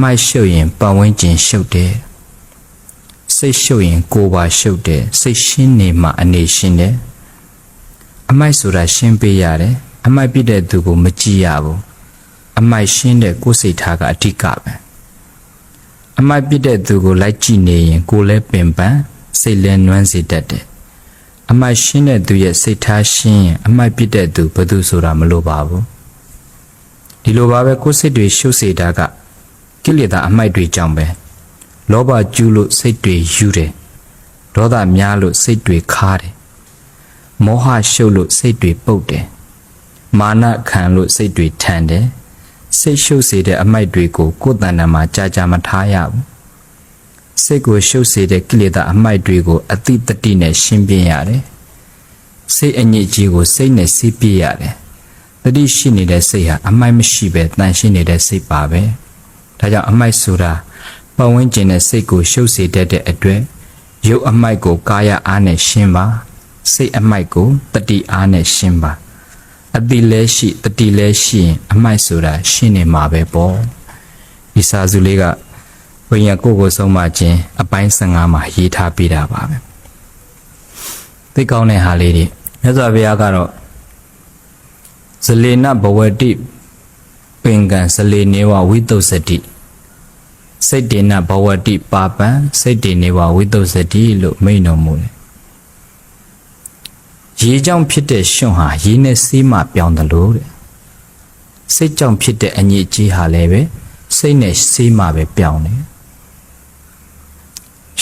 မိုက်ရှုပ်ရင်ပတ်ဝန်းကျင်ရှုပ်တယ်စိတ်ရှုပ်ရင်ကိုယ်ပါရှုပ်တယ်စိတ်ရှင်းနေမှအနေရှင်းတယ်အမိုက်ဆိုတာရှင်းပေးရတယ်အမိုက်ပြတဲ့သူကိုမကြည့်ရဘူးအမိုက်ရှင်းတဲ့ကိုယ်စိတ်ထားကအဓိကပဲအမိုက်ပြတဲ့သူကိုလိုက်ကြည့်နေရင်ကိုယ်လည်းပင်ပန်းစိတ်လည်းနွမ်းစေတတ်တယ်အမိုက်ရှင်းတဲ့သူရဲ့စိတ်ထားရှင်းရင်အမိုက်ပြတဲ့သူဘယ်သူဆိုတာမလိုပါဘူးဒီလိုပါပဲကိုယ်စိတ်တွေရှုပ်စေတာက ကိလေသာအမိုက်တွေကြောင့်ပဲလောဘကျူးလို့စိတ်တွေယူတယ်ဒေါသများလို့စိတ်တွေခါတယ်မောဟရှုပ်လို့စိတ်တွေပုတ်တယ်မာနခံလို့စိတ်တွေထန်တယ်စိတ်ရှုပ်စေတဲ့အမိုက်တွေကိုကိုယ်တဏ္ဍာမှာကြာကြာမထားရဘူးစိတ်ကိုရှုပ်စေတဲ့ကိလေသာအမိုက်တွေကိုအတိတတိနဲ့ရှင်းပြရတယ်စိတ်အညစ်အကြေးကိုစိတ်နဲ့စီးပြရတယ်တတိရှိနေတဲ့စိတ်ဟာအမိုက်မရှိပဲတန်ရှင်းနေတဲ့စိတ်ပါပဲ ဒါကြောင့်အမိုက်ဆိုတာပတ်ဝန်းကျင်တဲ့စိတ်ကိုရှုပ်စေတတ်တဲ့အတွက်ရုပ်အမိုက်ကိုကာယအားနဲ့ရှင်းပါစိတ်အမိုက်ကိုတတိအားနဲ့ရှင်းပါအတိလဲရှိတတိလဲရှိရင်အမိုက်ဆိုတာရှင်းနေမှာပဲပေါ့ဒီစာစုလေးကဘုရားကိုယ်ကိုဆုံးမခြင်းအပိုင်း15မှာရေးထားပေးတာပါပဲသိကောင်းတဲ့ဟာလေးတွေမြတ်စွာဘုရားကတော့ဇလေနဘဝတိ ပင်ကံဇလေနေဝဝိတုစတိစိတ်တေနဘဝတိပါပံစိတ်တေနေဝဝိတုစတိလို့မိန့်တော်မူတယ်ရေကြောင့်ဖြစ်တဲ့ရှင်ဟာရေနဲ့ဆေးမှပြောင်းတယ်လို့တဲ့စိတ်ကြောင့်ဖြစ်တဲ့အညစ်အကြေးဟာလည်းပဲစိတ်နဲ့ဆေးမှပဲပြောင်းတယ်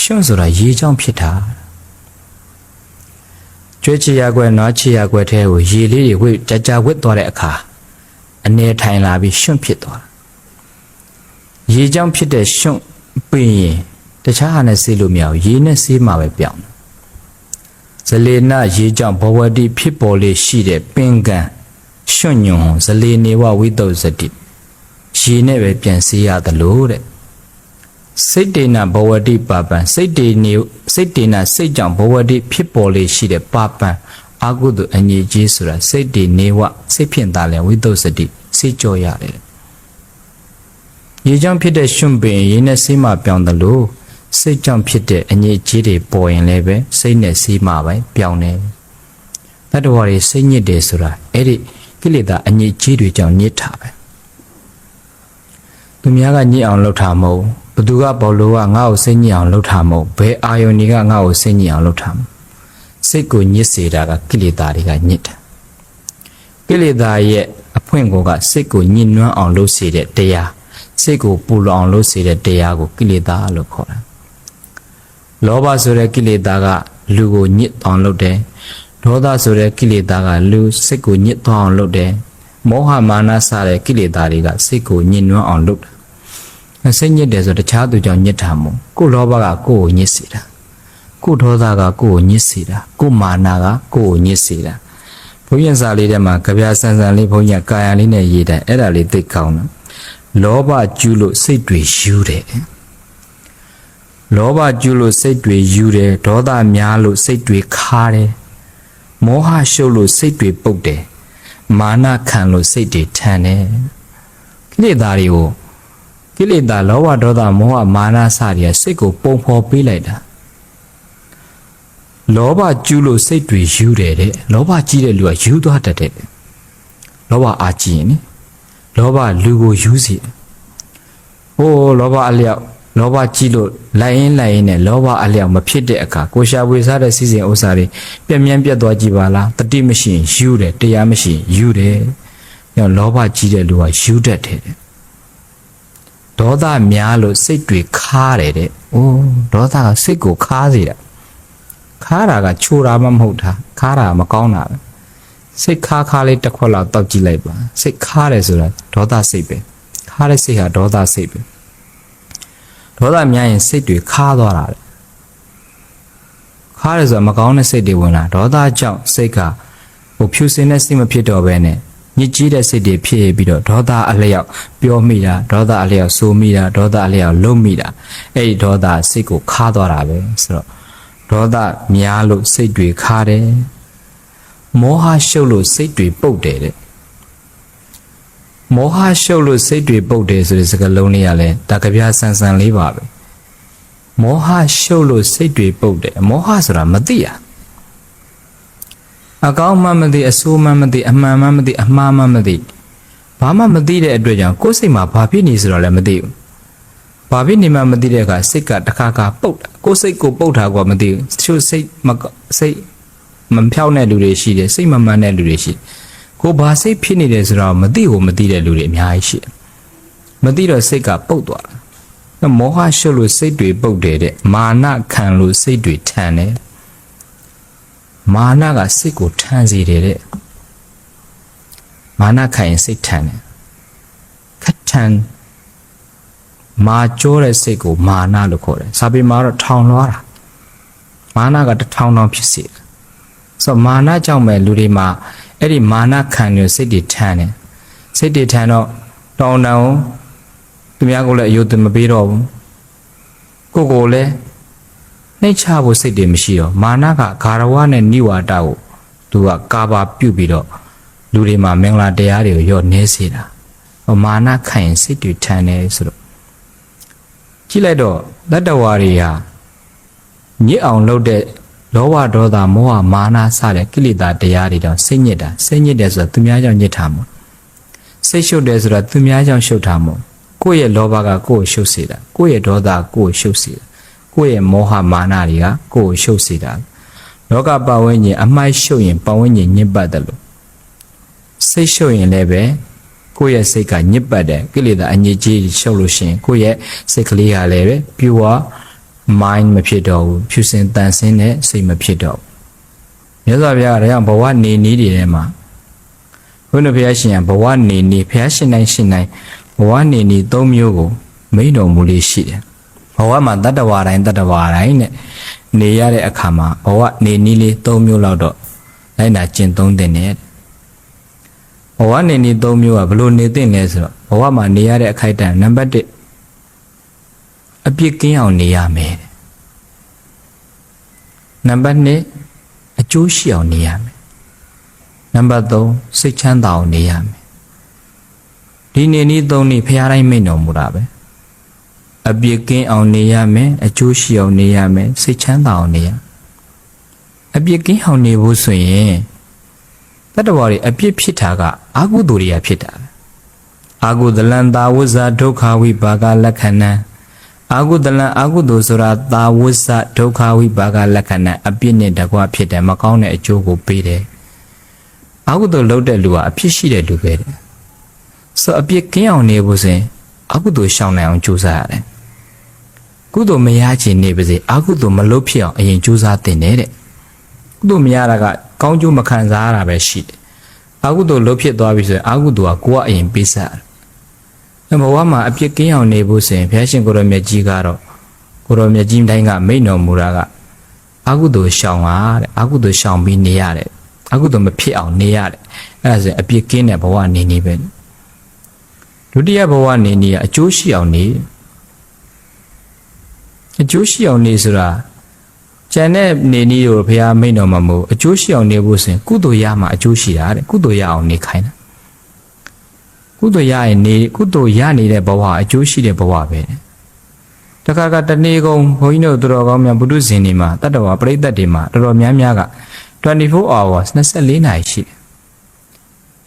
ရှင်ဆိုတာရေကြောင့်ဖြစ်တာကျွေးချရကွယ်နွားချရကွယ်ထဲကိုရေလေးတွေဝိကြကြဝစ်သွားတဲ့အခါ အနေထိုင်လာပြီးရှင်ဖြစ်သွားတာရေကြောင့်ဖြစ်တဲ့ရှင်ပင်ရင်တခြားဟာနဲ့ဆေးလို့မရဘူးရေနဲ့ဆေးမှပဲပြောင်းတယ်ဇလေနရေကြောင့်ဘဝတိဖြစ်ပေါ်လေရှိတဲ့ပင်ကံရွှွညွန်ဇလေနေဝဝိတုဇတိရေနဲ့ပဲပြန်စေးရတယ်လို့တဲ့စိတ်တေနဘဝတိပါပံစိတ်တေနေစိတ်တေနစိတ်ကြောင့်ဘဝတိဖြစ်ပေါ်လေရှိတဲ့ပါပံ အာဟုတုအငြိကြီးဆိုတာစိတ်တေနေဝစိတ်ဖြင့်သာလဲဝိတုဇတိစိတ်ကြောရတယ်ရေကြောင့်ဖြစ်တဲ့ရွှွပင်ရေနဲ့ဆေးမှပြောင်းတယ်လို့စိတ်ကြောင့်ဖြစ်တဲ့အငြိကြီးတွေပေါ်ရင်လည်းပဲစိတ်နဲ့ဆေးမှပဲပြောင်းတယ်တတ္တဝါတွေစိတ်ညစ်တယ်ဆိုတာအဲ့ဒီကိလေသာအငြိကြီးတွေကြောင့်ညစ်တာပဲသူများကညစ်အောင်လုပ်တာမဟုတ်ဘသူကဘောလို့ကငါ့ကိုစိတ်ညစ်အောင်လုပ်တာမဟုတ်ဘယ်အာယုန်တွေကငါ့ကိုစိတ်ညစ်အောင်လုပ်တာမဟုတ် စိတ်ကိုညစ်စေတာကကိလေသာတွေကညစ်တာကိလေသာရဲ့အဖွင့်ကိုကစိတ်ကိုညှဉ်းနှွမ်းအောင်လုပ်စေတဲ့တရားစိတ်ကိုပူလောင်လို့စေတဲ့တရားကိုကိလေသာလို့ခေါ်တာလောဘဆိုတဲ့ကိလေသာကလူကိုညစ်အောင်လုပ်တယ်ဒေါသဆိုတဲ့ကိလေသာကလူစိတ်ကိုညစ်သွားအောင်လုပ်တယ်မောဟမာနစတဲ့ကိလေသာတွေကစိတ်ကိုညှဉ်းနှွမ်းအောင်လုပ်တာစိတ်ညစ်တယ်ဆိုတခြားသူကြောင့်ညစ်တာမဟုတ်ကိုလောဘကကိုယ်ကိုညစ်စေတာ ကိုဒေါသကကိုယ်ကိုညစ်စေတာကိုမာနကကိုယ်ကိုညစ်စေတာဘုန်းကြီးစာလေးထဲမှာကြပြဆန်းဆန်းလေးဘုန်းကြီးကာယလေးနဲ့ရေးတယ်အဲ့ဒါလေးသိကောင်းတယ်လောဘကျူးလို့စိတ်တွေယူတယ်လောဘကျူးလို့စိတ်တွေယူတယ်ဒေါသများလို့စိတ်တွေခါတယ်မောဟရှုပ်လို့စိတ်တွေပုတ်တယ်မာနခံလို့စိတ်တွေထန်တယ်ကိလေသာတွေကိုကိလေသာလောဘဒေါသမောဟမာနစတွေစိတ်ကိုပုံဖော်ပေးလိုက်တာ လောဘကျူးလို့စိတ်တွေယူတယ်တဲ့လောဘကြီးတဲ့လူကယူသွားတတ်တယ်လောဘအာကြီးရင်နိလောဘလူကိုယူစီဟိုးလောဘအလျောက်လောဘကြီးလို့လိုက်ရင်လိုက်ရင်နဲ့လောဘအလျောက်မဖြစ်တဲ့အခါကိုရှာပွေစားတဲ့စီစဉ်ဥစ္စာတွေပြက်မြန်းပြတ်သွားကြည့်ပါလားတတိမရှိရင်ယူတယ်တရားမရှိရင်ယူတယ်ညောလောဘကြီးတဲ့လူကယူတတ်တယ်ဒေါသများလို့စိတ်တွေခါတယ်တဲ့။အိုးဒေါသကစိတ်ကိုခါစေတာ။ ခါတာကချိုတာမှမဟုတ်တာ။ခါတာမကောင်းတာပဲ။စိတ်ခါခါလေးတစ်ခွက်လောက်တောက်ကြည့်လိုက်ပါ။စိတ်ခါတယ်ဆိုတာဒေါသစိတ်ပဲ။ခါတဲ့စိတ်ဟာဒေါသစိတ်ပဲ။ဒေါသများရင်စိတ်တွေခါသွားတာလေ။ခါတယ်ဆိုတာမကောင်းတဲ့စိတ်တွေဝင်လာဒေါသကြောင့်စိတ်ကဟိုဖြူစင်တဲ့စိတ်မဖြစ်တော့ဘဲနဲ့ညစ်ကြေးတဲ့စိတ်တွေဖြစ်ပြီးတော့ဒေါသအလျောက်ပြောမိတာဒေါသအလျောက်ဆိုမိတာဒေါသအလျောက်လုံမိတာအဲ့ဒီဒေါသစိတ်ကိုခါသွားတာပဲဆိုတော့ ဒေါသများလို့စိတ်တွေခါတယ်မောဟရှုပ်လို့စိတ်တွေပုတ်တယ်တဲ့မောဟရှုပ်လို့စိတ်တွေပုတ်တယ်ဆိုတဲ့စကားလုံးလေးကလည်းဒါကြပြဆန်ဆန်လေးပါပဲမောဟရှုပ်လို့စိတ်တွေပုတ်တယ်မောဟဆိုတာမသိရအကောင်းမှမသိအဆိုးမှမသိအမှန်မှမသိအမှားမှမသိဘာမှမသိတဲ့အတွက်ကြောင့်ကိုယ်စိတ်မှာဘာဖြစ်နေဆိုတော့လည်းမသိဘူး ဘာဖြစ်နေမှမသိတဲ့အခါစိတ်ကတစ်ခါခါပုတ်တာကိုယ်စိတ်ကိုပုတ်တာကမသိဘူးတချို့စိတ်မကောစိတ်မဖြောက်တဲ့လူတွေရှိတယ်စိတ်မမှန်တဲ့လူတွေရှိတယ်ကိုယ်ဘာစိတ်ဖြစ်နေတယ်ဆိုတော့မသိဘူးမသိတဲ့လူတွေအများကြီးရှိတယ်မသိတော့စိတ်ကပုတ်သွားတာမောဟရှုပ်လို့စိတ်တွေပုတ်တယ်တဲ့မာနခံလို့စိတ်တွေထန်တယ်မာနကစိတ်ကိုထန်စေတယ်တဲ့မာနခံရင်စိတ်ထန်တယ်ခက်ထန် မာကြောတဲ့စိတ်ကိုမာနလို့ခေါ်တယ်စာပေမှာတော့ထောင်လွှားတာမာနကတစ်ထောင်ထောင်ဖြစ်စေတယ်ဆိုတော့မာနကြောင့်ပဲလူတွေမှာအဲ့ဒီမာနခံရစိတ်တွေထန်တယ်စိတ်တွေထန်တော့တောင်းတောင်းသူများကိုလည်းအယုဒမပေးတော့ဘူးကိုကိုလည်းနှိတ်ချဖို့စိတ်တွေမရှိတော့မာနကဂါရဝနဲ့နိဝါဒကိုသူကကာဘာပြုတ်ပြီးတော့လူတွေမှာမင်္ဂလာတရားတွေကိုရော့နေစေတာဟောမာနခံရင်စိတ်တွေထန်တယ်ဆိုတော့ ကြည့်လိုက်တော့တတ္တဝါတွေဟာညစ်အောင်လုပ်တဲ့လောဘဒေါသမောဟမာနစတဲ့ကိလေသာတရားတွေတော့စိတ်ညစ်တာစိတ်ညစ်တယ်ဆိုတော့သူများကြောင့်ညစ်တာမို့စိတ်ရှုပ်တယ်ဆိုတော့သူများကြောင့်ရှုပ်တာမို့ကိုယ့်ရဲ့လောဘကကိုယ့်ကိုရှုပ်စေတာကိုယ့်ရဲ့ဒေါသကကိုယ့်ကိုရှုပ်စေတာကိုယ့်ရဲ့မောဟမာနတွေကကိုယ့်ကိုရှုပ်စေတာလောကပတ်ဝန်းကျင်အမိုက်ရှုပ်ရင်ပတ်ဝန်းကျင်ညစ်ပတ်တယ်လို့စိတ်ရှုပ်ရင်လည်းပဲ ကိုယ့်ရဲ့စိတ်ကညစ်ပတ်တယ်ကိလေသာအညစ်အကြေးရှုပ်လို့ရှိရင်ကိုယ့်ရဲ့စိတ်ကလေးကလည်းပဲပြူဝ mind မဖြစ်တော့ဘူးဖြူစင်တန်ဆင်းတဲ့စိတ်မဖြစ်တော့ဘူးမြတ်စွာဘုရားကဒါကြောင့်ဘဝနေနည်းတွေထဲမှာဘုရားဘုရားရှင်ကဘဝနေနည်းဘုရားရှင်တိုင်းရှင်တိုင်းဘဝနေနည်း၃မျိုးကိုမိန့်တော်မူလေးရှိတယ်ဘဝမှာတတ္တဝါတိုင်းတတ္တဝါတိုင်းနဲ့နေရတဲ့အခါမှာဘဝနေနည်းလေး၃မျိုးလောက်တော့လိုက်နာကျင့်သုံးတဲ့နဲ့ ဘဝနေနည်း၃မျိုးကဘယ်လိုနေသင့်လဲဆိုတော့ဘဝမှာနေရတဲ့အခိုက်အတန့်နံပါတ်1အပြစ်ကင်းအောင်နေရမယ်နံပါတ်2အကျိုးရှိအောင်နေရမယ်နံပါတ်3စိတ်ချမ်းသာအောင်နေရမယ်ဒီနေနည်းသုံးနည်းဖရားတိုင်းမိန့်တော်မူတာပဲအပြစ်ကင်းအောင်နေရမယ်အကျိုးရှိအောင်နေရမယ်စိတ်ချမ်းသာအောင်နေရအပြစ်ကင်းအောင်နေဖို့ဆိုရင် တတ္တဝါတွေအပြစ်ဖြစ်တာကအာဟုသူတွေကဖြစ်တာအာဟုဒလန်တာဝဇ္ဇဒုက္ခဝိပါကလက္ခဏာအာဟုတလံအာဟုတုဆိုတာသာဝစ္စဒုက္ခဝိပါကလက္ခဏာအပြစ်နဲ့တကွဖြစ်တယ်မကောင်းတဲ့အကျိုးကိုပေးတယ်အာဟုတုလုပ်တဲ့လူဟာအဖြစ်ရှိတဲ့လူပဲတဲ့ဆိုအပြစ်ကင်းအောင်နေဖို့ဆိုရင်အာဟုတုရှောင်နိုင်အောင်ကြိုးစားရတယ်ကုသိုလ်မရချင်နေပါစေအာဟုတုမလုပ်ဖြစ်အောင်အရင်ကြိုးစားသင့်တယ်တဲ့ ကုသိုလ်မရတာကကောင်းကျိုးမခံစားရတာပဲရှိတယ်အာဟုတုလုပ်ဖြစ်သွားပြီဆိုရင်အာဟုတုကကိုယ်ကအရင်ပေးစားတယ်ဘဝမှာအပြစ်ကင်းအောင်နေဖို့ဆိုရင်ဘုရားရှင်ကိုရောမြတ်ကြီးကတော့ကိုရောမြတ်ကြီးတိုင်းကမိန့်တော်မူတာကအကုသိုလ်ရှောင်တာတဲ့အကုသိုလ်ရှောင်ပြီးနေရတယ်အကုသိုလ်မဖြစ်အောင်နေရတယ်အဲ့ဒါဆိုရင်အပြစ်ကင်းတဲ့ဘဝနေနေပဲဒုတိယဘဝနေနေကအကျိုးရှိအောင်နေအကျိုးရှိအောင်နေဆိုတာ ကျန်တဲ့နေနည်းကိုဘုရားမိန့်တော်မှာမဟုတ်အကျိုးရှိအောင်နေဖို့ဆိုရင်ကုသိုလ်ရမှာအကျိုးရှိတာတဲ့ကုသိုလ်ရအောင်နေခိုင်းတာကုသိုလ်ရရင်နေကုသိုလ်ရနေတဲ့ဘဝအကျိုးရှိတဲ့ဘဝပဲတခါကတနေ့ကုန်ဘုန်းကြီးတို့သူတော်ကောင်းများဘုဒ္ဓဇင်တွေမှာတတ္တဝါပရိသတ်တွေမှာတော်တော်များများက24 hours 24နာရီရှိတယ်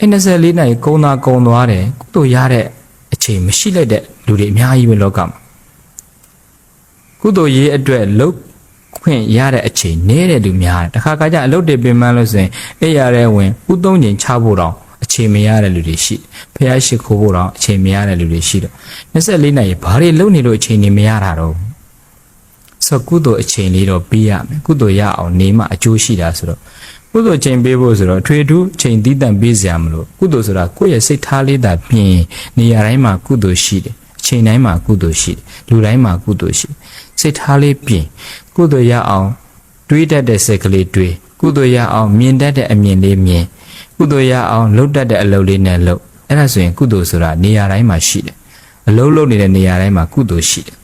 အဲ24နာရီကုံသာကုံသွားတယ်ကုသိုလ်ရတဲ့အချိန်မရှိလိုက်တဲ့လူတွေအများကြီးပဲလောကမှာကုသိုလ်ရေးအတွက်လုတ် ခွင့်ရတဲ့အချိန်နည်းတဲ့လူများတယ်တခါကကြအလုတ်တွေပင်ပန်းလို့ဆိုရင်အဲ့ရတဲ့ဝင်ဥသုံးချိန်ချဖို့တော့အချိန်မရတဲ့လူတွေရှိဖះရှိခိုးဖို့တော့အချိန်မရတဲ့လူတွေရှိတော့24နိုင်ဘာတွေလုပ်နေလို့အချိန်နေမရတာတော့ဆိုကုသိုလ်အချိန်လေးတော့ပေးရမယ်ကုသိုလ်ရအောင်နေမှအကျိုးရှိတာဆိုတော့ကုသိုလ်ချိန်ပေးဖို့ဆိုတော့ထွေထူးချိန်တည်တံ့ပေးစရာမလိုကုသိုလ်ဆိုတာကိုယ့်ရဲ့စိတ်ထားလေးသာပြင်နေရာတိုင်းမှာကုသိုလ်ရှိတယ်အချိန်တိုင်းမှာကုသိုလ်ရှိတယ်လူတိုင်းမှာကုသိုလ်ရှိစိတ်ထားလေးပြင် ကုသိုလ်ရအောင်တွေးတတ်တဲ့စိတ်ကလေးတွေးကုသိုလ်ရအောင်မြင်တတ်တဲ့အမြင်လေးမြင်ကုသိုလ်ရအောင်လှုပ်တတ်တဲ့အလုပ်လေးနဲ့လှုပ်အဲ့ဒါဆိုရင်ကုသိုလ်ဆိုတာနေရာတိုင်းမှာရှိတယ်အလုပ်လုပ်နေတဲ့နေရာတိုင်းမှာကုသိုလ်ရှိတယ်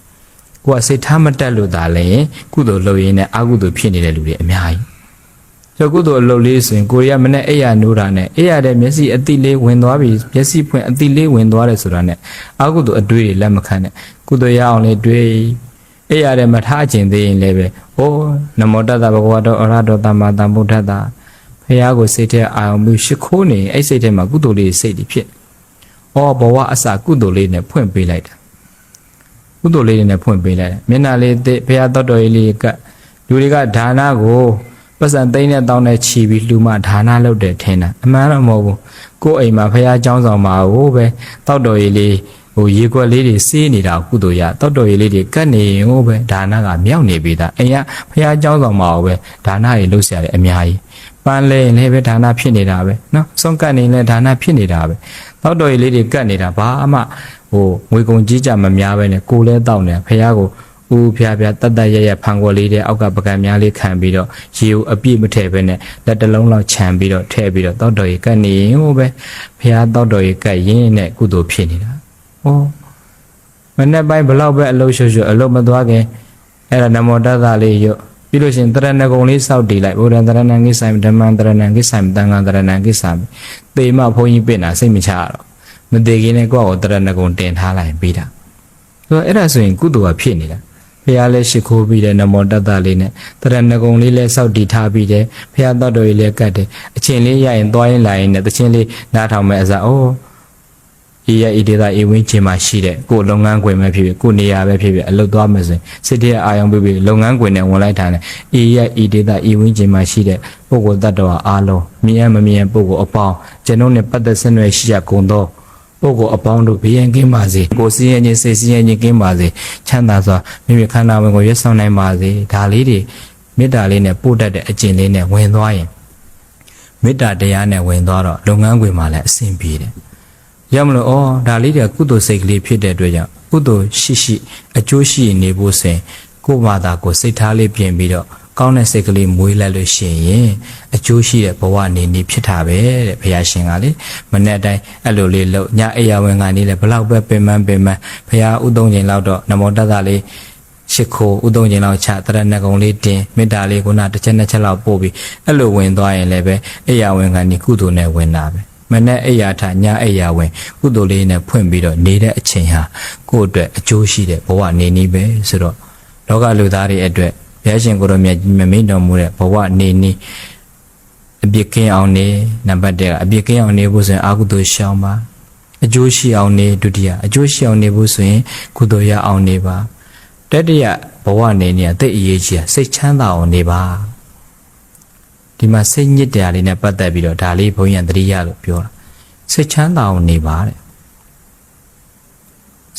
ကိုကစိတ်ထားမတက်လို့ဒါလည်းကုသိုလ်လုပ်ရင်းနဲ့အကုသိုလ်ဖြစ်နေတဲ့လူတွေအများကြီးကျော်ကုသိုလ်အလုပ်လေးဆိုရင်ကိုရီးယားမနဲ့အိယာနိုးတာနဲ့အိယာတဲ့မျက်စိအတိလေးဝင်သွားပြီမျက်စိဖွင့်အတိလေးဝင်သွားတယ်ဆိုတာနဲ့အကုသိုလ်အတွေးတွေလက်မခံနဲ့ကုသိုလ်ရအောင်လေးတွေး အိယာတဲ့မထားခြင်းသေးရင်လည်းပဲအိုးနမောတတ္တဘဂဝတောအရဟတောသမ္မာသမ္ဗုဒ္ဓတ္တဖះကိုစိတ်ထဲအာရုံပြီးရှိခိုးနေအဲ့စိတ်ထဲမှာကုသိုလ်လေးစိတ်တွေဖြစ်။အော်ဘဝအစကုသိုလ်လေးနဲ့ဖွင့်ပေးလိုက်တာ။ကုသိုလ်လေးတွေနဲ့ဖွင့်ပေးလိုက်တယ်။မျက်နှာလေးသိဖះတော်တော်လေးကလူတွေကဒါနကိုပတ်စံသိန်းနဲ့တောင်းနဲ့ချီပြီးလှူမှဒါနလုပ်တယ်ထင်တာအမှန်တော့မဟုတ်ဘူးကိုယ်အိမ်မှာဖះเจ้าဆောင်မှာဟိုပဲတောက်တော်ရည်လေး ဟိုရေခွက်လေးတွေစေးနေတာကုသိုလ်ရတောက်တော်ရည်လေးတွေကတ်နေဟိုပဲဒါနကမြောက်နေပြီသားအိမ်ကဖះเจ้าဆောင်မှာဟိုပဲဒါနတွေလုပ်เสียတယ်အများကြီးပန်းလဲလည်းပဲဒါနဖြစ်နေတာပဲနော်စွန့်ကတ်နေလည်းဒါနဖြစ်နေတာပဲတောက်တော်ရည်လေးတွေကတ်နေတာဘာမှဟိုငွေကုန်ကြီးကြမများပဲနဲ့ကိုယ်လဲတောက်နေတာဖះကိုဦးဖျားဖျားတတ်တတ်ရရဖန်ခွက်လေးတဲ့အောက်ကပကံများလေးခံပြီးတော့ရေကိုအပြည့်မထည့်ဘဲနဲ့လက်တစ်လုံးလောက်ခြံပြီးတော့ထည့်ပြီးတော့တောက်တော်ရေကတ်နေရင်ဟိုပဲဖျားတောက်တော်ရေကတ်ရင်းနဲ့ကုသိုလ်ဖြစ်နေတာ။ ဟောမနေ့ပိုင်းဘလောက်ပဲအလုရှုရှုအလုမသွားခင်အဲ့ဒါနမောတတလေးရွတ်ပြီးလို့ရှိရင်တရဏဂုံလေးစောက်တည်လိုက်ဘုရားတရဏံကိဆိုင်ဓမ္မံတရဏံကိဆိုင်တန်ခါတရဏံကိဆိုင်သေမဘုန်းကြီးပြင်တာစိတ်မချရတော့မသေးခင်နဲ့ကိုယ့်ကိုတရဏဂုံတင်ထားလိုက်ပြီးတာဆိုတော့အဲ့ဒါဆိုရင်ကုသိုလ်ကဖြစ်နေတာဖះလည်းရှိခိုးပြီးတယ်နမောတတ္တလေးနဲ့တရဏဂုံလေးလည်းစောက်တီထားပြီးတယ်ဖះတတ်တော်ကြီးလည်းကတ်တယ်အချင်းလေးရရင်သွားရင်လာရင်နဲ့တချင်းလေးနားထောင်မဲ့အစားအိုး ဤရဤဒေတာဤဝင်းချင်းမှာရှိတဲ့ကိုယ်လုပ်ငန်းခွင်ပဲဖြစ်ဖြစ်ကိုယ်နေရာပဲဖြစ်ဖြစ်အလုပ်သွားမယ်ဆိုရင်စစ်တရအာယုံပြီးပြီးလုပ်ငန်းခွင်နဲ့ဝင်လိုက်တာနဲ့ဤရဤဒေတာဤဝင်းချင်းမှာရှိတဲ့ပုဂ္ဂိုလ်တ attva အားလုံးမြင်ရမမြင်ပုဂ္ဂိုလ်အပေါင်းကျွန်ုပ်နဲ့ပတ်သက်ဆက်နွယ်ရှိရကုန်သောပုဂ္ဂိုလ်အပေါင်းတို့ဘေးရန်ကင်းပါစေကိုယ်စည်းရခြင်းစိတ်စည်းရခြင်းကင်းပါစေချမ်းသာစွာမိမိခန္ဓာဝင်ကိုရွတ်ဆောင်နိုင်ပါစေဒါလေးတွေမေတ္တာလေးနဲ့ပို့တတ်တဲ့အကျင့်လေးနဲ့ဝင်သွားရင်မေတ္တာတရားနဲ့ဝင်သွားတော့လုပ်ငန်းခွင်မှာလည်းအဆင်ပြေတယ် ရမလို့ဩဒါလေးတွေကကုသိုလ်စိတ်ကလေးဖြစ်တဲ့အတွက်ကြောင့်ကုသိုလ်ရှိရှိအကျိုးရှိနေဖို့ဆိုရင်ကိုယ့်ဘာသာကိုစိတ်ထားလေးပြင်ပြီးတော့ကောင်းတဲ့စိတ်ကလေးမွေးလိုက်လို့ရှိရင်အကျိုးရှိတဲ့ဘဝနေနေဖြစ်တာပဲတဲ့ဘုရားရှင်ကလေမနေ့တိုင်းအဲ့လိုလေးလို့ညအိယာဝင်ကနေလေဘလောက်ပဲပင်ပန်းပင်ပန်းဘုရားဥသုံးချိန်လောက်တော့နမောတတ္တလေးရှ िख ိုဥသုံးချိန်လောက်ချတရဏဂုံလေးတင်မေတ္တာလေးကုနာတစ်ချက်နှစ်ချက်လောက်ပို့ပြီးအဲ့လိုဝင်သွားရင်လည်းပဲအိယာဝင်ကနေကုသိုလ်နဲ့ဝင်တာပဲ မနဲ့အိယာထညအိယာဝင်ကုသိုလ်လေးနဲ့ဖွင့်ပြီးတော့နေတဲ့အချိန်ဟာကိုယ့်အတွက်အကျိုးရှိတဲ့ဘဝနေနည်းပဲဆိုတော့လောကလူသားတွေအတွက်ဘုရားရှင်ကိုရောမြတ်ကြီးမမိန်တော်မူတဲ့ဘဝနေနည်းအပြစ်ကင်းအောင်နေနံပါတ်1ကအပြစ်ကင်းအောင်နေဖို့ဆိုရင်အာဟုသို့ရှောင်ပါအကျိုးရှိအောင်နေဒုတိယအကျိုးရှိအောင်နေဖို့ဆိုရင်ကုသိုလ်ရအောင်နေပါတတိယဘဝနေနေအသိအရေးကြီးစိတ်ချမ်းသာအောင်နေပါ ဒီမှာစိတ်ညစ်တရားလေးနဲ့ပတ်သက်ပြီးတော့ဒါလေးဘုန်းကြီးကတတိယလို့ပြောတာစိတ်ချမ်းသာအောင်နေပါတဲ့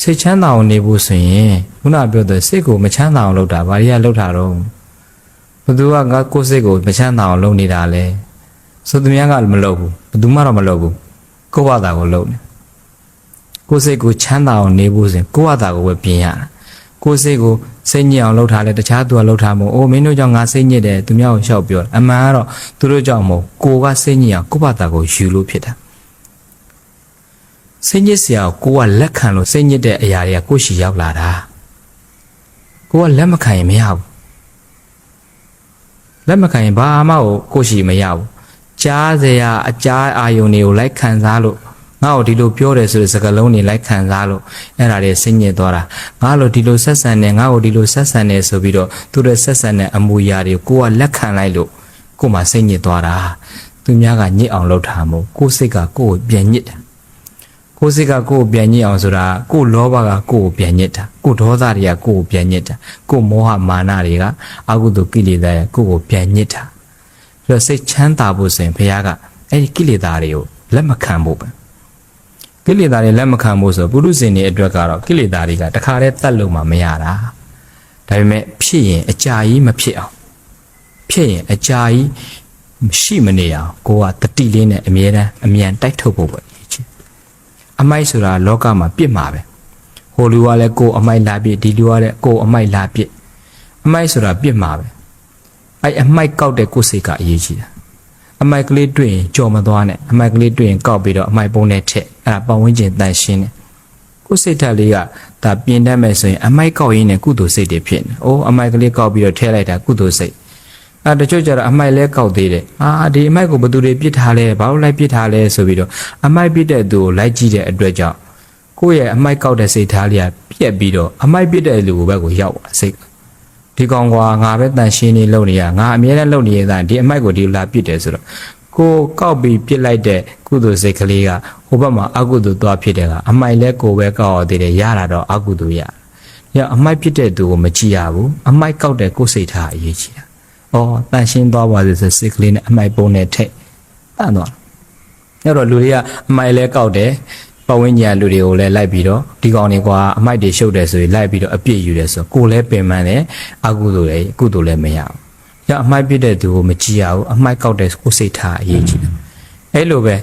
စိတ်ချမ်းသာအောင်နေဖို့ဆိုရင်ခုနပြောတဲ့စိတ်ကိုမချမ်းသာအောင်လုပ်တာဘာတွေကလုပ်တာတော့ဘသူကငါကိုယ်စိတ်ကိုမချမ်းသာအောင်လုပ်နေတာလဲဆိုသူများကမလုပ်ဘူးဘသူမှတော့မလုပ်ဘူးကိုယ့်ဘာသာကိုလုပ်နေကိုယ်စိတ်ကိုချမ်းသာအောင်နေဖို့ဆိုရင်ကိုယ့်ဘာသာကိုပဲပြင်ရတာ ကိုယ်စိတ်ကိုစိတ်ညစ်အောင်လုပ်ထားလဲတခြားသူကလုပ်ထားမို့အိုးမင်းတို့ကြောင့်ငါစိတ်ညစ်တယ်သူများကိုရှောက်ပြောတယ်အမှန်ကတော့သူတို့ကြောင့်မဟုတ်ကိုကစိတ်ညစ်အောင်ကိုယ့်ဘာသာကိုယူလို့ဖြစ်တာစိတ်ညစ်စရာကိုကိုကလက်ခံလို့စိတ်ညစ်တဲ့အရာတွေကကိုယ့်ရှိရောက်လာတာကိုကလက်မခံရင်မရဘူးလက်မခံရင်ဘာမှကိုကိုယ့်ရှိမရဘူးကြားစရာအကြားအာယုန်တွေကိုလိုက်ခံစားလို့ ငါ့ကိုဒီလိုပြောတယ်ဆိုတဲ့စကားလုံးတွေလိုက်ခံစားလို့အဲ့ဒါတွေစိတ်ညစ်သွားတာငါလို့ဒီလိုဆက်ဆံနေငါ့ကိုဒီလိုဆက်ဆံနေဆိုပြီးတော့သူတို့ဆက်ဆံတဲ့အမူအရာတွေကိုကလက်ခံလိုက်လို့ကို့မှာစိတ်ညစ်သွားတာသူများကညစ်အောင်လုပ်တာမို့ကိုယ်စိတ်ကကိုယ်ကိုပြန်ညစ်တာကိုယ်စိတ်ကကိုယ်ကိုပြန်ညစ်အောင်ဆိုတာကိုယ်လောဘကကိုယ်ကိုပြန်ညစ်တာကိုယ်ဒေါသတွေကကိုယ်ကိုပြန်ညစ်တာကိုယ်မောဟမာနတွေကအကုသိုလ်ကိလေသာတွေကကိုယ်ကိုပြန်ညစ်တာပြီးတော့စိတ်ချမ်းသာဖို့ဆိုရင်ဘုရားကအဲ့ဒီကိလေသာတွေကိုလက်မခံဖို့ပဲ ကိလေသာတွေလက်မခံဖို့ဆိုပုရုဇဉ်တွေအတွက်ကတော့ကိလေသာတွေကတခါတည်းတတ်လို့မှမရတာဒါပေမဲ့ဖြစ်ရင်အကြာကြီးမဖြစ်အောင်ဖြစ်ရင်အကြာကြီးရှိမနေအောင်ကိုကတတိလေးနဲ့အမြဲတမ်းအမြန်တိုက်ထုတ်ဖို့ပဲအမိုက်ဆိုတာလောကမှာပြစ်မှာပဲဟိုလူကလည်းကိုယ်အမိုက်လာပြစ်ဒီလူကလည်းကိုယ်အမိုက်လာပြစ်အမိုက်ဆိုတာပြစ်မှာပဲအဲ့အမိုက်ကောက်တဲ့ကိုယ်စိတ်ကအရေးကြီးတာအမိုက်ကလေးတွေ့ရင်ကြော်မသွားနဲ့အမိုက်ကလေးတွေ့ရင်ကောက်ပြီးတော့အမိုက်ပုံးနဲ့ထည့် အဲ့ဒါပတ်ဝန်းကျင်တန်ရှင်းတယ်ကိုယ်စိတ်ဓာတ်လေးကဒါပြင်းတတ်မဲ့ဆိုရင်အမိုက်ကောက်ရင်းနဲ့ကုသိုလ်စိတ်တွေဖြစ်နေ။အိုးအမိုက်ကလေးကောက်ပြီးတော့ထည့်လိုက်တာကုသိုလ်စိတ်။ဒအဲတချို့ကျတော့အမိုက်လဲကောက်သေးတယ်အာဒီအမိုက်ကိုဘယ်သူတွေပြစ်ထားလဲဘာလို့လိုက်ပြစ်ထားလဲဆိုပြီးတော့အမိုက်ပြစ်တဲ့သူကိုလိုက်ကြည့်တဲ့အတွက်ကြောင့်ကိုယ့်ရဲ့အမိုက်ကောက်တဲ့စိတ်ထားလေးကပြက်ပြီးတော့အမိုက်ပြစ်တဲ့လူကိုဘက်ကိုရောက်သွားစိတ်ဒီကောင်ကွာငါပဲတန်ရှင်းနေလုံနေရငါအမြဲတမ်းလုံနေရတာဒီအမိုက်ကိုဒီလာပြစ်တယ်ဆိုတော့ ကိုကောက်ပြီးပြစ်လိုက်တဲ့ကုသိုလ်စိတ်ကလေးကဟိုဘက်မှာအကုသိုလ်သွားဖြစ်တယ်ကအမိုက်လဲကိုပဲကောက်ရသေးတယ်ရတာတော့အကုသိုလ်ရရအမိုက်ပြစ်တဲ့သူကိုမကြည့်ရဘူးအမိုက်ကောက်တဲ့ကိုယ်စိတ်ထားအရေးကြီးတာ။အော်တန်ရှင်းသွားပါစေဆိုစိတ်ကလေးနဲ့အမိုက်ပုံးနဲ့ထိတ်တန့်သွား။အဲ့တော့လူတွေကအမိုက်လဲကောက်တယ်။ပတ်ဝန်းကျင်လူတွေကိုလည်းလိုက်ပြီးတော့ဒီကောင်တွေကွာအမိုက်တွေရှုပ်တယ်ဆိုရင်လိုက်ပြီးတော့အပြစ်ယူတယ်ဆိုကိုယ်လည်းပင်ပန်းတယ်အကုသိုလ်လည်းအကုသိုလ်လည်းမရဘူး။ ရအမိုက်ပြစ်တဲ့သူကိုမကြည့်ရဘူးအမိုက်ကောက်တဲ့ကိုယ်စိတ်ထားအရေးကြီးတယ်။အဲ့လိုပဲ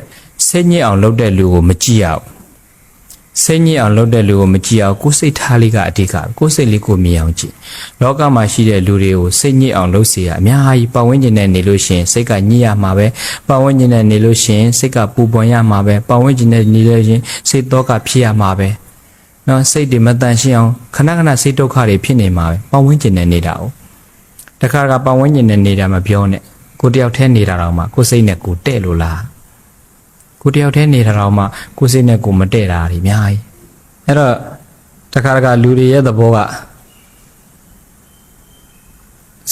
စိတ်ညစ်အောင်လုပ်တဲ့လူကိုမကြည့်ရဘူး။စိတ်ညစ်အောင်လုပ်တဲ့လူကိုမကြည့်အောင်ကိုယ်စိတ်ထားလေးကအဓိကကိုယ်စိတ်လေးကိုမြင်အောင်ကြည့်လောကမှာရှိတဲ့လူတွေကိုစိတ်ညစ်အောင်လုပ်စေရအများကြီးပတ်ဝန်းကျင်နဲ့နေလို့ရှိရင်စိတ်ကညစ်ရမှာပဲပတ်ဝန်းကျင်နဲ့နေလို့ရှိရင်စိတ်ကပူပွန်ရမှာပဲပတ်ဝန်းကျင်နဲ့နေလို့ရှိရင်စိတ်တော့ကဖြစ်ရမှာပဲနော်စိတ်တွေမတန်ရှင်းအောင်ခဏခဏစိတ်ဒုက္ခတွေဖြစ်နေမှာပဲပတ်ဝန်းကျင်နဲ့နေတာ哦 တခါကပတ်ဝန်းကျင်နဲ့နေတာမပြောနဲ့ကိုတယောက်တည်းနေတာတော့မှကိုယ်စိတ်နဲ့ကိုယ်တဲ့လို့လားကိုတယောက်တည်းနေတာတော့မှကိုယ်စိတ်နဲ့ကိုယ်မတဲ့တာတွေအများကြီးအဲ့တော့တခါတခါလူတွေရဲ့သဘောက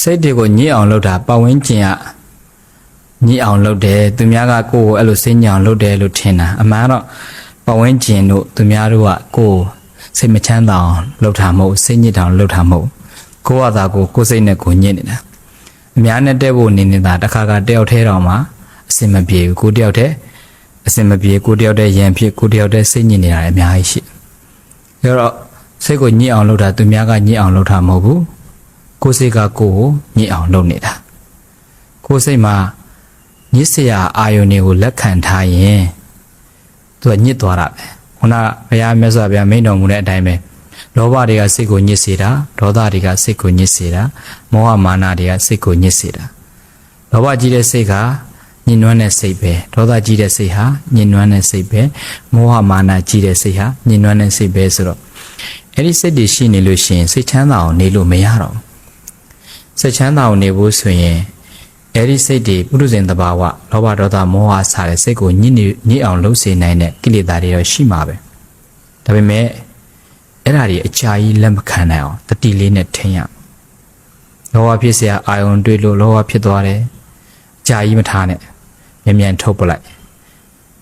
စိတ်တွေကိုညစ်အောင်လုပ်တာပတ်ဝန်းကျင်ကညစ်အောင်လုပ်တယ်သူများကကိုယ်ကိုအဲ့လိုစိတ်ညစ်အောင်လုပ်တယ်လို့ထင်တာအမှန်တော့ပတ်ဝန်းကျင်တို့သူများတို့ကကိုယ်စိတ်မချမ်းသာအောင်လုပ်တာမဟုတ်စိတ်ညစ်တောင်လုပ်တာမဟုတ် ကိုယ်ကသာကိုယ်ကိုယ်စိတ်နဲ့ကိုယ်ညစ်နေတာအများနဲ့တဲ့ဖို့နေနေတာတခါကတယောက်ထဲတော့မှအစင်မပြေဘူးကိုယ်တယောက်တည်းအစင်မပြေကိုယ်တယောက်တည်းရံဖြစ်ကိုယ်တယောက်တည်းစိတ်ညစ်နေတာအများကြီးရှိတယ်ဒါတော့စိတ်ကိုညစ်အောင်လုပ်တာသူများကညစ်အောင်လုပ်တာမဟုတ်ဘူးကိုယ်စိတ်ကကိုယ်ကိုညစ်အောင်လုပ်နေတာကိုယ်စိတ်မှာညစ်စရာအာယုန်တွေကိုလက်ခံထားရင်သူကညစ်သွားတာပဲခုနကဘုရားမြတ်စွာဘုရားမိန့်တော်မူတဲ့အတိုင်းပဲ လောဘတွေကစိတ်ကိုညစ်စေတာဒေါသတွေကစိတ်ကိုညစ်စေတာမောဟမာနတွေကစိတ်ကိုညစ်စေတာလောဘကြီးတဲ့စိတ်ကညှဉ်းနှွမ်းတဲ့စိတ်ပဲဒေါသကြီးတဲ့စိတ်ဟာညှဉ်းနှွမ်းတဲ့စိတ်ပဲမောဟမာနကြီးတဲ့စိတ်ဟာညှဉ်းနှွမ်းတဲ့စိတ်ပဲဆိုတော့အဲ့ဒီစိတ်တွေရှိနေလို့ရှိရင်စိတ်ချမ်းသာအောင်နေလို့မရတော့ဘူးစိတ်ချမ်းသာအောင်နေဖို့ဆိုရင်အဲ့ဒီစိတ်တွေပုရုဇဉ်တဘာဝလောဘဒေါသမောဟစတဲ့စိတ်ကိုညှစ်နေညှစ်အောင်လုပ်စေနိုင်တဲ့ကိလေသာတွေတော့ရှိမှာပဲဒါပေမဲ့ အဲ့ဒါတွေအကြာကြီးလက်မခံနိုင်အောင်တတိလေးနဲ့ထင်ရလောဘဖြစ်เสียအာယုံတွေးလို့လောဘဖြစ်သွားတယ်အကြာကြီးမထားနဲ့မြန်မြန်ထုတ်ပလိုက်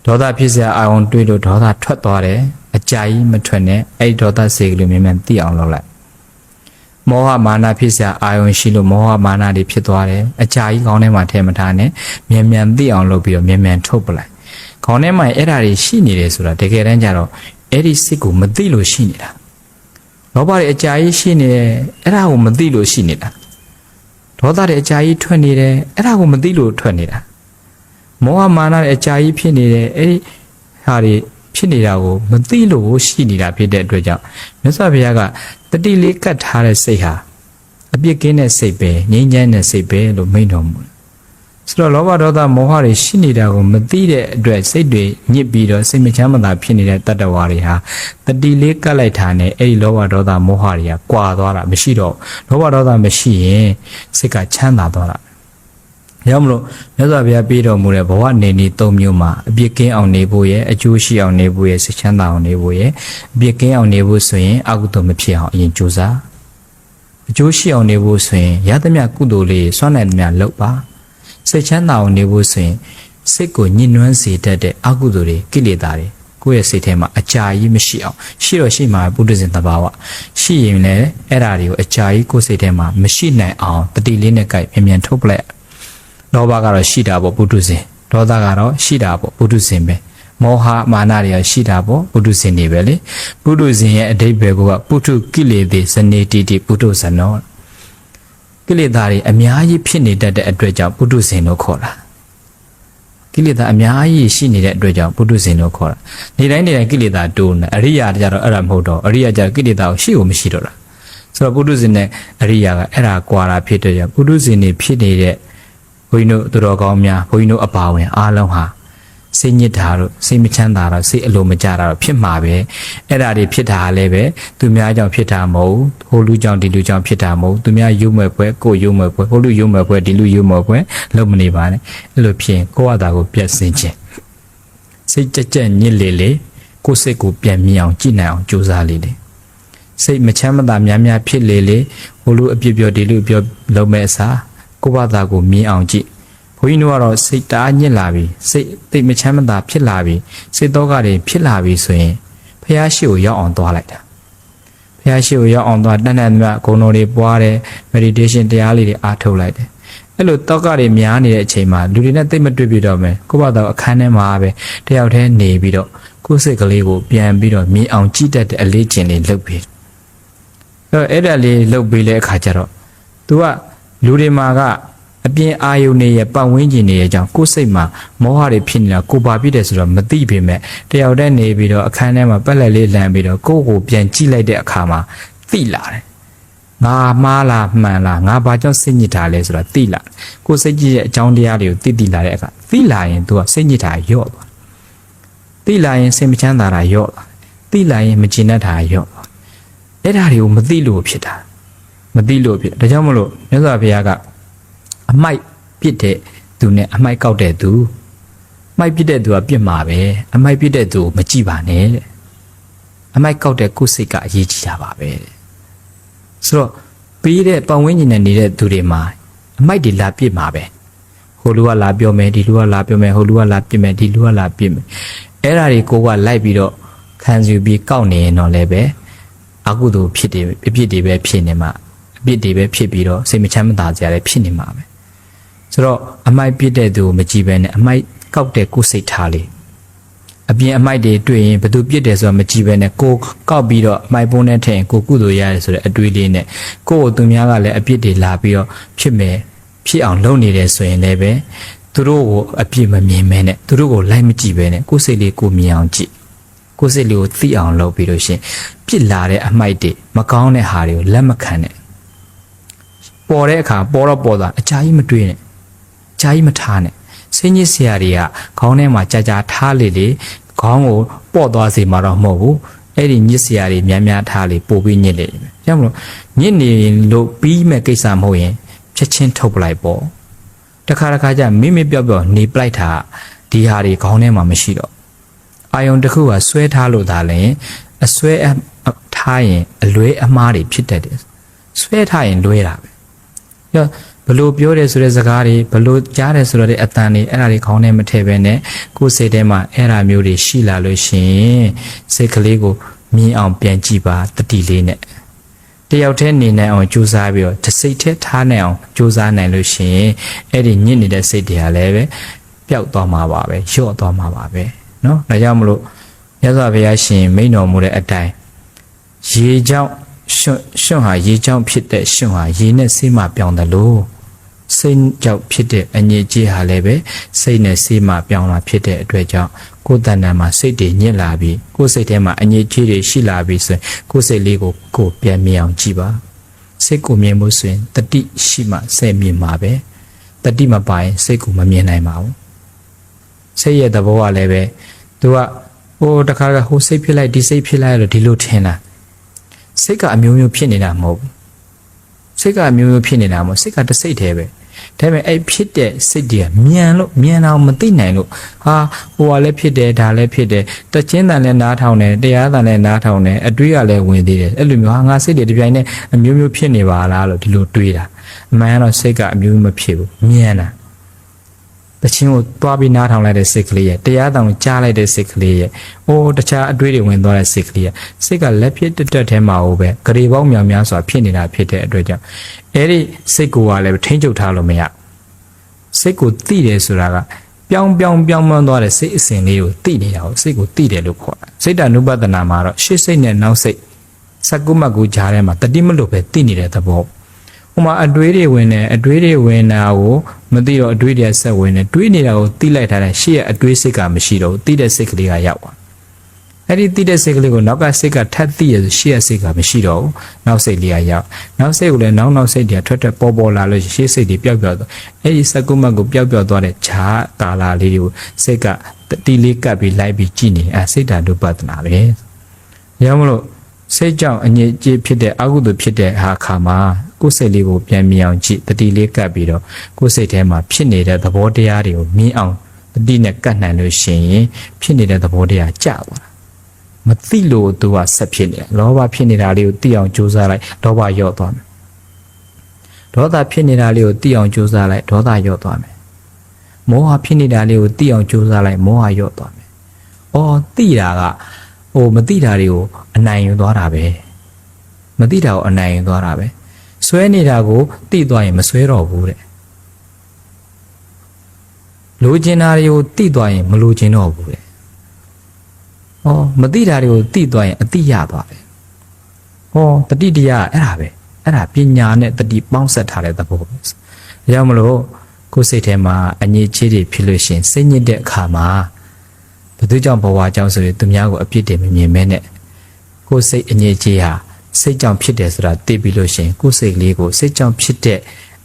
ဒေါသဖြစ်เสียအာယုံတွေးလို့ဒေါသထွက်သွားတယ်အကြာကြီးမထွက်နဲ့အဲ့ဒီဒေါသစိတ်ကလေးမြန်မြန်သိအောင်လုပ်လိုက်မောဟမာနဖြစ်เสียအာယုံရှိလို့မောဟမာနတွေဖြစ်သွားတယ်အကြာကြီးခေါင်းထဲမှာထဲမထားနဲ့မြန်မြန်သိအောင်လုပ်ပြီးတော့မြန်မြန်ထုတ်ပလိုက်ခေါင်းထဲမှာအဲ့ဒါတွေရှိနေတယ်ဆိုတာတကယ်တမ်းကျတော့အဲ့ဒီစိတ်ကိုမသိလို့ရှိနေတာ လောဘတွေအကြာကြီးရှိနေတယ်အဲ့ဒါကိုမသိလို့ရှိနေတာဒေါသတွေအကြာကြီးထွက်နေတယ်အဲ့ဒါကိုမသိလို့ထွက်နေတာမောဟမာနတွေအကြာကြီးဖြစ်နေတယ်အဲ့ဒီဟာတွေဖြစ်နေတာကိုမသိလို့ရှိနေတာဖြစ်တဲ့အတွက်ကြောင့်မြတ်စွာဘုရားကတတိလေးကတ်ထားတဲ့စိတ်ဟာအပြစ်ကင်းတဲ့စိတ်ပဲငြိမ်းချမ်းတဲ့စိတ်ပဲလို့မိန့်တော်မူတယ် ဆိုတော့လောဘဒေါသမောဟတွေရှိနေတာကိုမသိတဲ့အတွက်စိတ်တွေညစ်ပြီးတော့စိတ်မချမ်းမသာဖြစ်နေတဲ့တတ္တဝါတွေဟာတတိလေးကတ်လိုက်တာနဲ့အဲ့ဒီလောဘဒေါသမောဟတွေကကွာသွားတာမရှိတော့လောဘဒေါသမရှိရင်စိတ်ကချမ်းသာသွားတာရောက်မလို့မြတ်စွာဘုရားပေးတော်မူတဲ့ဘဝနေနည်း၃မျိုးမှာအပြစ်ကင်းအောင်နေဖို့ရဲ့အကျိုးရှိအောင်နေဖို့ရဲ့စိတ်ချမ်းသာအောင်နေဖို့ရဲ့အပြစ်ကင်းအောင်နေဖို့ဆိုရင်အကုသိုလ်မဖြစ်အောင်အရင်ကြိုးစားအကျိုးရှိအောင်နေဖို့ဆိုရင်ရသမျှကုသိုလ်လေးစွမ်းနိုင်သမျှလုပ်ပါ စိတ်ချမ်းသာအောင်နေဖို့ဆိုရင်စိတ်ကိုညှဉ်းနှွမ်းစေတတ်တဲ့အကုသိုလ်တွေကိလေသာတွေကိုယ့်ရဲ့စိတ်ထဲမှာအကြာကြီးမရှိအောင်ရှိတော့ရှိမှာပုဒ်ဇင်တဘာဝရှိရင်လည်းအဲ့ဓာတွေကိုအကြာကြီးကိုယ့်စိတ်ထဲမှာမရှိနိုင်အောင်တတိလေးနဲ့ကြိုက်မြန်မြန်ထုတ်ပလိုက်လောဘကတော့ရှိတာပေါ့ပုထုဇဉ်ဒေါသကတော့ရှိတာပေါ့ပုထုဇဉ်ပဲမောဟမာနတွေကရှိတာပေါ့ပုထုဇဉ်တွေပဲလေပုထုဇဉ်ရဲ့အဓိပ္ပာယ်ကပုထုကိလေသေဇနေတိတိပုထုဇနော ကိလေသာတွေအများကြီးဖြစ်နေတတ်တဲ့အတွက်ကြောင့်ပုထုဇဉ်လို့ခေါ်တာကိလေသာအများကြီးရှိနေတဲ့အတွက်ကြောင့်ပုထုဇဉ်လို့ခေါ်တာနေတိုင်းနေတိုင်းကိလေသာတိုးနေအရိယာကြတော့အဲ့ဒါမဟုတ်တော့အရိယာကြကိလေသာကိုရှိကိုမရှိတော့တာဆိုတော့ပုထုဇဉ်နဲ့အရိယာကအဲ့ဒါကွာတာဖြစ်တဲ့ကြောင့်ပုထုဇဉ်တွေဖြစ်နေတဲ့ဘုန်းကြီးတို့သူတော်ကောင်းများဘုန်းကြီးတို့အပါဝင်အားလုံးဟာ စိတ်ညစ်တာတို့စိတ်မချမ်းသာတော့စိတ်အလိုမကြတာတော့ဖြစ်မှာပဲအဲ့ဒါတွေဖြစ်တာလည်းပဲသူများကြောင့်ဖြစ်တာမဟုတ်ဟိုလူကြောင့်ဒီလူကြောင့်ဖြစ်တာမဟုတ်သူများယုံမဲ့ပွဲကိုယုံမဲ့ပွဲဟိုလူယုံမဲ့ပွဲဒီလူယုံမဲ့ပွဲလုံးမနေပါနဲ့အဲ့လိုဖြစ်ရင်ကိုယ့်အသာကိုပြတ်စင်ခြင်းစိတ်ကြက်ကြက်ညစ်လေလေကိုယ်စိတ်ကိုပြန်မြင်အောင်ကြည့်နိုင်အောင်ကြိုးစားလေလေစိတ်မချမ်းမသာများများဖြစ်လေလေဟိုလူအပြစ်ပြောဒီလူပြောလုံးမဲ့အစားကိုယ့်ဘာသာကိုမြင်အောင်ကြည့် ဘုန်းကြီးတို့ကတော့စိတ်တအားညစ်လာပြီစိတ်သိပ်မချမ်းမသာဖြစ်လာပြီစိတ်တော့ကတွေဖြစ်လာပြီဆိုရင်ဖះရှိကိုရောက်အောင်သွားလိုက်တာဖះရှိကိုရောက်အောင်သွားတန်တန်မြတ်ဂုဏ်တော်တွေပွားတယ် meditation တရားလေးတွေအားထုတ်လိုက်တယ်အဲ့လိုတောကတွေများနေတဲ့အချိန်မှာလူတွေနဲ့သိပ်မတွေ့ပြတော့မယ်ကိုယ့်ဘာသာအခန်းထဲမှာပဲတယောက်တည်းနေပြီးတော့ကိုယ်စိတ်ကလေးကိုပြန်ပြီးတော့မြင်အောင်ကြည့်တတ်တဲ့အလေးကျင့်လေးလုပ်ပြီးအဲ့တော့အဲ့ဒါလေးလုပ်ပြီးလဲအခါကျတော့ तू ကလူတွေမှာက အပြင်အာယုန်တွေရဲ့ပတ်ဝန်းကျင်တွေရဲ့အကြောင်းကိုယ်စိတ်မှာမောဟတွေဖြစ်နေတာကိုပါပြည့်တယ်ဆိုတော့မသိပေမဲ့တယောက်တည်းနေပြီးတော့အခန်းထဲမှာပက်လက်လေးလန်ပြီးတော့ကိုယ့်ကိုပြန်ကြည့်လိုက်တဲ့အခါမှာသိလာတယ်ငါမှားလားမှန်လားငါဘာကြောင့်စိတ်ညစ်တာလဲဆိုတာသိလာတယ်ကိုယ်စိတ်ကြည့်ရဲ့အကြောင်းတရားတွေကိုသိသိလာတဲ့အခါသိလာရင် तू ကစိတ်ညစ်တာရော့သွားသိလာရင်စိတ်မချမ်းသာတာရော့သွားသိလာရင်မကျေနပ်တာရော့သွားအဲ့ဒါတွေကိုမသိလို့ဖြစ်တာမသိလို့ဖြစ်ဒါကြောင့်မလို့မြတ်စွာဘုရားက အမိုက်ပြစ်တဲ့သူနဲ့အမိုက်ကောက်တဲ့သူမိုက်ပြစ်တဲ့သူကပြစ်မှာပဲအမိုက်ပြစ်တဲ့သူကိုမကြည့်ပါနဲ့တဲ့အမိုက်ကောက်တဲ့ကိုယ်စိတ်ကအရေးကြီးတာပါပဲတဲ့ဆိုတော့ပြီးတဲ့ပတ်ဝန်းကျင်နဲ့နေတဲ့သူတွေမှာအမိုက်တွေလာပြစ်မှာပဲဟိုလူကလာပြောမယ်ဒီလူကလာပြောမယ်ဟိုလူကလာပြစ်မယ်ဒီလူကလာပြစ်မယ်အဲ့ဒါတွေကိုကလိုက်ပြီးတော့ခံယူပြီးကောက်နေရင်တော့လည်းပဲအကုသိုလ်ဖြစ်တယ်အပြစ်တွေပဲဖြစ်နေမှာအပြစ်တွေပဲဖြစ်ပြီးတော့စိတ်မချမ်းမသာကြရတယ်ဖြစ်နေမှာပဲ ဆိုတော့အမိုက်ပြစ်တဲ့သူကိုမကြည့်ဘဲနဲ့အမိုက်ကောက်တဲ့ကိုယ်စိတ်ထားလေးအပြင်အမိုက်တွေတွေ့ရင်ဘယ်သူပြစ်တယ်ဆိုတာမကြည့်ဘဲနဲ့ကိုယ်ကောက်ပြီးတော့အမိုက်ပုံးနဲ့ထည့်ရင်ကိုယ်ကုသိုလ်ရတယ်ဆိုတဲ့အတွေးလေးနဲ့ကိုယ့်ကိုသူများကလည်းအပြစ်တွေလာပြီးတော့ဖြစ်မယ်ဖြစ်အောင်လုပ်နေတယ်ဆိုရင်လည်းပဲသူတို့ကိုအပြစ်မမြင်မဲနဲ့သူတို့ကိုလိုက်မကြည့်ဘဲနဲ့ကိုယ်စိတ်လေးကိုမြင်အောင်ကြည့်ကိုယ်စိတ်လေးကိုသိအောင်လုပ်ပြီးလို့ရှရင်ပြစ်လာတဲ့အမိုက်တွေမကောင်းတဲ့ဟာတွေကိုလက်မခံနဲ့ပေါ်တဲ့အခါပေါ်တော့ပေါ်တာအကြာကြီးမတွေးနဲ့အ ကြာကြီးမထားနဲ့ဆင်းညစ်ဆရာတွေကခေါင်းထဲမှာကြာကြာထားလေလေခေါင်းကိုပေါ့သွားစေမှာတော့မဟုတ်ဘူးအဲ့ဒီညစ်ဆရာတွေများများထားလေပို့ပြီးညစ်လေတယ်ကြောင့်မလို့ညစ်နေလို့ပြီးမဲ့ကိစ္စမဟုတ်ရင်ချက်ချင်းထုတ်ပလိုက်ပေါ့တခါတခါကျမိမိပြော့ပြော့နေပလိုက်တာဒီဟာတွေခေါင်းထဲမှာမရှိတော့အာယုံတစ်ခုကဆွဲထားလို့ဒါလည်းအဆွဲအထားရင်အလွဲအမားတွေဖြစ်တတ်တယ်ဆွဲထားရင်လွဲတာပဲပြော ဘလို့ပြောတယ်ဆိုတဲ့စကားတွေဘလို့ကြားတယ်ဆိုတော့တဲ့အတန်တွေအဲ့ဒါတွေခေါင်းထဲမထည့်ဘဲနဲ့ကိုယ်စိတ်ထဲမှာအဲ့ဒါမျိုးတွေရှိလာလို့ရှိရင်စိတ်ကလေးကိုမြင်အောင်ပြန်ကြည့်ပါတတိလေးနဲ့တယောက်တည်းနေနိုင်အောင်ကြိုးစားပြီးတော့တစ်စိတ်တည်းထားနိုင်အောင်ကြိုးစားနိုင်လို့ရှိရင်အဲ့ဒီညစ်နေတဲ့စိတ်တွေကလည်းပဲပျောက်သွားမှာပါပဲလျော့သွားမှာပါပဲเนาะဒါကြောင့်မလို့မြတ်စွာဘုရားရှင်မိန့်တော်မူတဲ့အတိုင်းရေကြောင့်ရွှွန့်ရွှွန့်ဟာရေကြောင့်ဖြစ်တဲ့ရွှွန့်ဟာရေနဲ့ဆေးမှပြောင်းတယ်လို့ စိတ်ကြောင့်ဖြစ်တဲ့အငြိအကျေးဟာလည်းပဲစိတ်နဲ့ဆေးမှပြောင်းလာဖြစ်တဲ့အတွက်ကြောင့်ကိုယ်တဏ္ဍာမှာစိတ်တွေညစ်လာပြီးကိုယ်စိတ်ထဲမှာအငြိအကျေးတွေရှိလာပြီးဆိုရင်ကိုယ်စိတ်လေးကိုကိုယ်ပြန်မြင်အောင်ကြည့်ပါစိတ်ကိုမြင်မှုဆိုရင်တတိရှိမှစိတ်မြင်မှာပဲတတိမပိုင်စိတ်ကိုမမြင်နိုင်ပါဘူးစိတ်ရဲ့သဘောကလည်းပဲသူကဟိုတခါကဟိုစိတ်ဖြစ်လိုက်ဒီစိတ်ဖြစ်လိုက်လို့ဒီလိုထင်တာစိတ်ကအမျိုးမျိုးဖြစ်နေတာမဟုတ်ဘူး စိတ်ကအမျိုးမျိုးဖြစ်နေတာမဟုတ်စိတ်ကတစ်စိတ်တည်းပဲဒါပေမဲ့အဲ့ဖြစ်တဲ့စိတ်တွေကမြန်လို့မြန်အောင်မသိနိုင်လို့ဟာဟိုကလည်းဖြစ်တယ်ဒါလည်းဖြစ်တယ်တချင်းတန်လည်းနားထောင်တယ်တရားတန်လည်းနားထောင်တယ်အတွေးကလည်းဝင်သေးတယ်အဲ့လိုမျိုးဟာငါစိတ်တွေဒီပြိုင်နဲ့အမျိုးမျိုးဖြစ်နေပါလားလို့ဒီလိုတွေးတာအမှန်ကတော့စိတ်ကအမျိုးမျိုးမဖြစ်ဘူးမြန်တာ တချင်းကိုတွားပြီးနားထောင်လိုက်တဲ့စိတ်ကလေးရဲ့တရားတောင်ကြားလိုက်တဲ့စိတ်ကလေးရဲ့အိုးတခြားအတွေးတွေဝင်သွားတဲ့စိတ်ကလေးရဲ့စိတ်ကလက်ဖြစ်တက်တက်ထဲမှာဟိုပဲဂရေပေါင်းများများစွာဖြစ်နေတာဖြစ်တဲ့အတွက်ကြောင့်အဲ့ဒီစိတ်ကိုကလည်းထိမ့်ချုပ်ထားလို့မရစိတ်ကိုတိတယ်ဆိုတာကပြောင်းပြောင်းပြောင်းမွန်းသွားတဲ့စိတ်အစဉ်လေးကိုတိနေတာကိုစိတ်ကိုတိတယ်လို့ခေါ်တာစိတ်တ ानु ပဒနာမှာတော့ရှေ့စိတ်နဲ့နောက်စိတ်စကုမတ်ကူကြားထဲမှာတတိမလို့ပဲတိနေတဲ့သဘော ဟိုမှာအတွေးတွေဝင်တယ်အတွေးတွေဝင်တာကိုမသိတော့အတွေးတွေဆက်ဝင်တယ်တွေးနေတာကိုသိလိုက်ထားတဲ့ရှေ့ရဲ့အတွေးစိတ်ကမရှိတော့ဘူးသိတဲ့စိတ်ကလေးကရောက်သွားအဲ့ဒီတိတဲ့စိတ်ကလေးကိုနောက်ကစိတ်ကထပ်တိရဆိုရှေ့ကစိတ်ကမရှိတော့ဘူးနောက်စိတ်လေးကရောက်နောက်စိတ်ကိုလည်းနောက်နောက်စိတ်တွေထွက်ထွက်ပေါ်ပေါ်လာလို့ရှေ့စိတ်တွေပျောက်ပျောက်သွားအဲ့ဒီစကုမတ်ကိုပျောက်ပျောက်သွားတဲ့ဈာကာလာလေးတွေကိုစိတ်ကတိလေးကပ်ပြီးလိုက်ပြီးကြည်နေအဲစိတ်ဓာတ်ဒုပဒနာပဲရမလို့စိတ်ကြောင့်အငြိအကျေးဖြစ်တဲ့အကုသိုလ်ဖြစ်တဲ့ဟာခါမှာ ကိုယ်စိတ်လေးကိုပြန်မြင်အောင်ကြည့်တတိလေးကပ်ပြီးတော့ကိုယ်စိတ်ထဲမှာဖြစ်နေတဲ့သဘောတရားတွေကိုမြင်အောင်တတိနဲ့ကတ်နိုင်လို့ရှိရင်ဖြစ်နေတဲ့သဘောတရားကျသွားတာမသိလို့သူကဆက်ဖြစ်နေတယ်လောဘဖြစ်နေတာလေးကိုသိအောင်ကြိုးစားလိုက်လောဘယော့သွားမယ်ဒေါသဖြစ်နေတာလေးကိုသိအောင်ကြိုးစားလိုက်ဒေါသယော့သွားမယ်မောဟဖြစ်နေတာလေးကိုသိအောင်ကြိုးစားလိုက်မောဟယော့သွားမယ်အော်သိတာကဟိုမသိတာတွေကိုအနိုင်ယူသွားတာပဲမသိတာကိုအနိုင်ယူသွားတာပဲ ဆွဲနေတာကိုသိသွားရင်မဆွဲတော့ဘူးတဲ့လိုချင်တာတွေကိုသိသွားရင်မလိုချင်တော့ဘူးတဲ့။ဟောမသိတာတွေကိုသိသွားရင်အသိရသွားတယ်။ဟောတတိတရားအဲ့ဒါပဲ။အဲ့ဒါပညာနဲ့တတိပေါင်းဆက်ထားတဲ့သဘောပဲ။ဒါကြောင့်မလို့ကိုယ်စိတ်ထဲမှာအငြိချေးတွေဖြစ်လို့ရှရင်စိတ်ညစ်တဲ့အခါမှာဘယ်သူကြောင့်ဘဝကြောင့်ဆိုရင်သူများကိုအပြစ်တင်မမြင်မဲနဲ့ကိုယ်စိတ်အငြိချေးဟာ စိတ်ကြောင့်ဖြစ်တယ်ဆိုတာသိပြီးလို့ရှရင်ကိုယ်စိတ်ကလေးကိုစိတ်ကြောင့်ဖြစ်တဲ့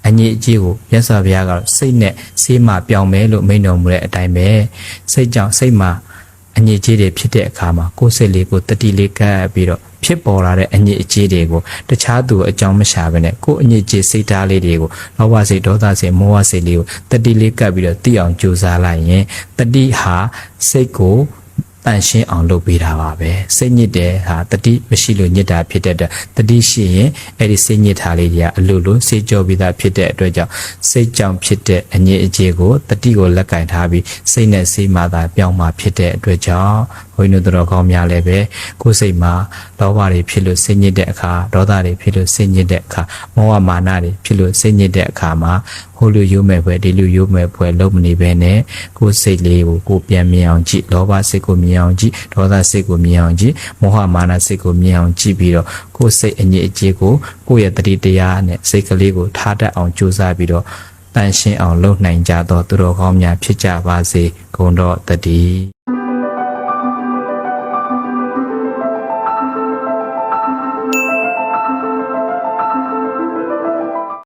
အငြိအကျေးကိုမြတ်စွာဘုရားကစိတ်နဲ့ဆေးမှပြောင်းမယ်လို့မိန့်တော်မူတဲ့အတိုင်းပဲစိတ်ကြောင့်စိတ်မှာအညစ်အကြေးတွေဖြစ်တဲ့အခါမှာကိုယ်စိတ်လေးကိုတတိလေးကပ်ပြီးတော့ဖြစ်ပေါ်လာတဲ့အညစ်အကြေးတွေကိုတခြားသူအကြောင်းမရှာဘဲနဲ့ကိုယ်အညစ်အကြေးစိတ်ဓာတ်လေးတွေကိုလောဘစိတ်ဒေါသစိတ်မောဟစိတ်လေးကိုတတိလေးကပ်ပြီးတော့သိအောင်ကြိုးစားလိုက်ရင်တတိဟာစိတ်ကို တန်ရှင်းအောင်လုပ်ပေးတာပါပဲစိတ်ညစ်တယ်ဟာတတိမရှိလို့ညစ်တာဖြစ်တဲ့အတွက်တတိရှိရင်အဲ့ဒီစိတ်ညစ်တာလေးတွေကအလိုလိုစိတ်ကြောပြီးသားဖြစ်တဲ့အတွက်ကြောင့်စိတ်ကြောင့်ဖြစ်တဲ့အညစ်အကြေးကိုတတိကိုလက်ကင်ထားပြီးစိတ်နဲ့စိတ်မှသာပြောင်းမှဖြစ်တဲ့အတွက်ကြောင့်ဘုန်းကြီးတို့တော်ကောင်းများလည်းပဲကိုယ်စိတ်မှာလောဘတွေဖြစ်လို့စိတ်ညစ်တဲ့အခါဒေါသတွေဖြစ်လို့စိတ်ညစ်တဲ့အခါမောဟမာနတွေဖြစ်လို့စိတ်ညစ်တဲ့အခါမှာဟိုလူယုံမဲ့ဖွဲဒီလူယုံမဲ့ဖွဲလုံးမနေပဲနဲ့ကိုယ်စိတ်လေးကိုကိုယ်ပြန်မြင်အောင်ကြည့်လောဘစိတ်ကိုမြင်အောင်ကြည့်ဒေါသစိတ်ကိုမြင်အောင်ကြည့်မောဟမာနစိတ်ကိုမြင်အောင်ကြည့်ပြီးတော့ကိုယ်စိတ်အညစ်အကြေးကိုကိုယ့်ရဲ့တတိတရားနဲ့စိတ်ကလေးကိုထားတတ်အောင်ကြိုးစားပြီးတော့တန်ရှင်းအောင်လုပ်နိုင်ကြသောသူတော်ကောင်းများဖြစ်ကြပါစေဂုဏ်တော်တည်း